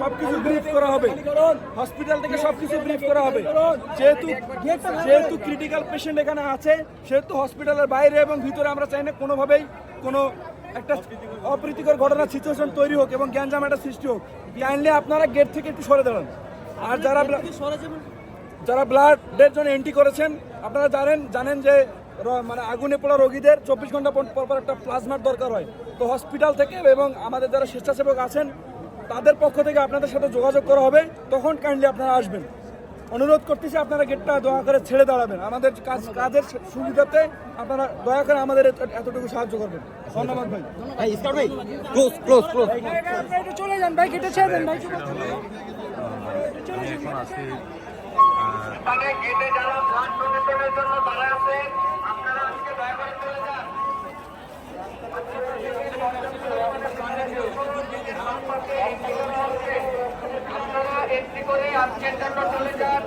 সবকিছু ব্রিফ করা হবে। হসপিটাল থেকে সবকিছু ব্রিফ করা হবে। যেহেতু যেহেতু ক্রিটিক্যাল পেশেন্ট এখানে আছে, সেহেতু হসপিটালের বাইরে এবং ভিতরে আমরা চাই না কোনোভাবেই কোনো একটা অপ্রীতিকর ঘটনার সিচুয়েশন তৈরি হোক এবং গ্যাঞ্জাম একটা সৃষ্টি হোক। কাইন্ডলি আপনারা গেট থেকে একটু সরে দাঁড়ান। আর যারা যারা ব্লাডের জন্য এন্ট্রি করেছেন, আপনারা জানেন জানেন যে মানে আগুনে পড়া রোগীদের চব্বিশ ঘণ্টা পর পর একটা প্লাজমার দরকার হয়। তো হসপিটাল থেকে এবং আমাদের যারা স্বেচ্ছাসেবক আছেন তাদের পক্ষ থেকে আপনাদের সাথে যোগাযোগ করা হবে। তখন কাইন্ডলি আপনারা আসবেন। অনুরোধ করতেছি আপনারা গেটটা দয়া করে ছেড়ে দাঁড়াবেন। আমাদের কাজ কাজের সুবিধাতে আপনারা দয়া করে আমাদের এতটুকু সাহায্য করবেন। ধন্যবাদ ভাই। ক্লোজ ক্লোজ ক্লোজ চলে যান ভাই কেটে ছেড়ে দেন ভাই। আমি এখন আপনারা এন্ট্রি করে আজকের জন্য চলে যান